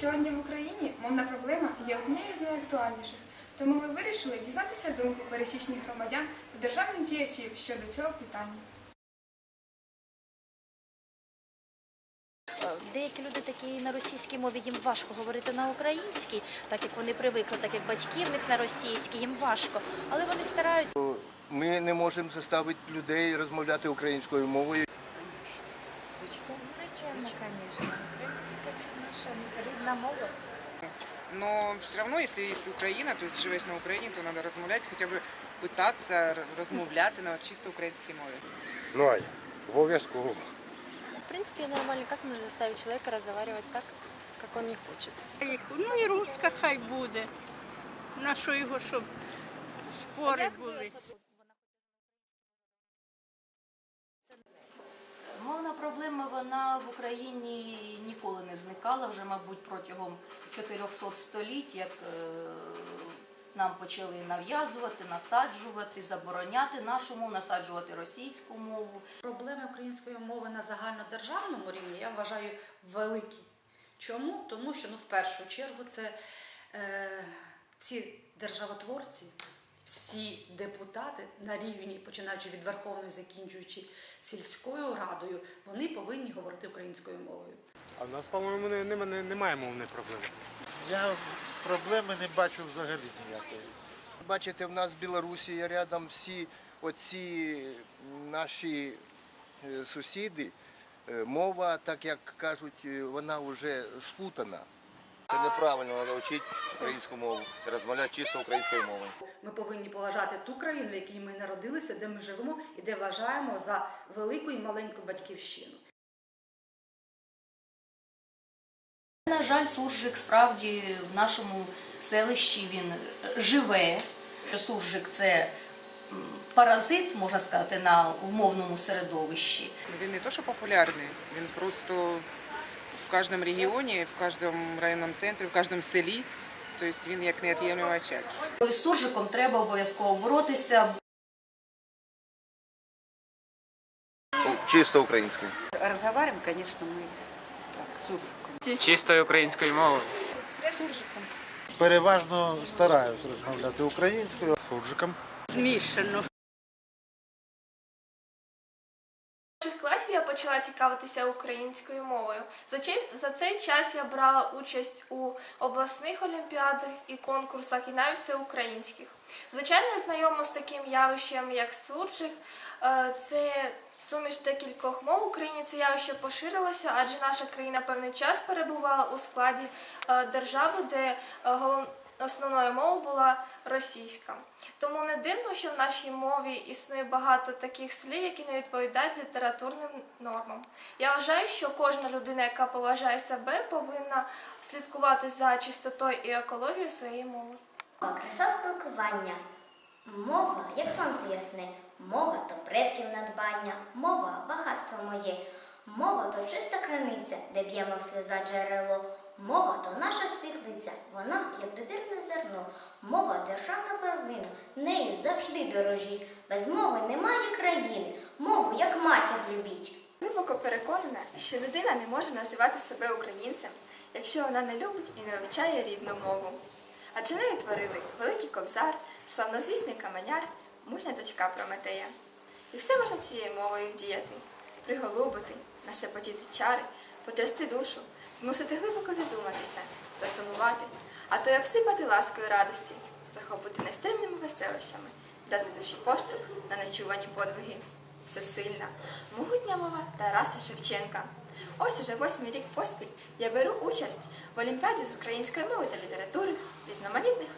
Сьогодні в Україні мовна проблема є однією з найактуальніших, тому ми вирішили дізнатися думку пересічних громадян та державних діячів щодо цього питання. Деякі люди такі на російській мові їм важко говорити на українській, так як вони привикли, так як батьки в них на російській, їм важко, але вони стараються. Ми не можемо заставити людей розмовляти українською мовою. Звичайно, звісно. Українська це наша рідна мова. Но все равно, если есть Украина, то есть живешь на Украине, то надо размовлять, хотя бы пытаться р- на чисто українській мові. Ну а я обов'язково. В принципе, нормально. Как можно заставить человека разговаривать так, как он не хочет? Ну і руська хай буде. На що його, щоб спори були. Мовна проблема вона в Україні ніколи не зникала, вже, мабуть, протягом 400 століть, як е, нам почали нав'язувати, насаджувати, забороняти нашу мову, насаджувати російську мову. Проблеми української мови на загальнодержавному рівні я вважаю великі. Чому? Тому що ну, в першу чергу це е, всі державотворці, всі депутати на рівні, починаючи від Верховної, закінчуючи сільською радою, вони повинні говорити українською мовою. А в нас, по-моєму, не- не- не- немає мовної проблеми. Я проблеми не бачу взагалі ніякої. Бачите, в нас в Білорусі рядом всі оці наші е, сусіди. Е, Мова, так як кажуть, е, вона вже спутана. Це неправильно, треба вчити українську мову і розмовляти чисто українською мовою. Ми повинні поважати ту країну, в якій ми народилися, де ми живемо і де вважаємо за велику і маленьку батьківщину. На жаль, суржик справді в нашому селищі він живе. Суржик це паразит, можна сказати, на умовному середовищі. Він не то, що популярний, він просто в кожному регіоні, в кожному районному центрі, в кожному селі. Тобто він як неот'ємлема частина. З суржиком треба обов'язково боротися, Чисто українською. Разговариваем, конечно, мы так, суржиком. Чистою українською мовою. Суржиком. Переважно стараюсь розмовляти українською. Суржиком. Змішано. Перших класів я почала цікавитися українською мовою. За, цей час я брала участь у обласних олімпіадах і конкурсах, і навіть всеукраїнських. Звичайно, я знайома з таким явищем, як суржик. Е, Це суміш декількох мов в Україні. Це явище поширилося, адже наша країна певний час перебувала у складі е, держави, де е, голов- основною мовою була російська. Тому не дивно, що в нашій мові існує багато таких слів, які не відповідають літературним нормам. Я вважаю, що кожна людина, яка поважає себе, повинна слідкувати за чистотою і екологією своєї мови. Краса спілкування. Мова, як сонце ясне, мова то предків надбання, мова багатство моє, мова то чиста криниця, де б'ємо в сльоза джерело. Мова то наша світлиця, вона як добірне зерно, мова державна перлина, нею завжди дорожіть. Без мови немає країни, мову як матір любіть. Глибоко переконана, що людина не може називати себе українцем, якщо вона не любить і не вивчає рідну мову. Адже нею творили Великий Кобзар, славнозвісний Каменяр, мужня дочка Прометея. І все можна цією мовою вдіяти, приголубити, нашепотіти чари, потрясти душу, змусити глибоко задуматися, засумувати, а то й обсипати ласкою радості, захопити нестримними веселощами, дати душі поштовх на нечувані подвиги. Всесильна, могутня мова Тараса Шевченка. Ось уже восьмий рік поспіль я беру участь в Олімпіаді з української мови та літератури в різноманітних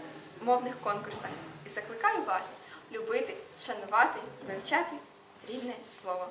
мовних конкурсах і закликаю вас любити, шанувати і вивчати рідне слово.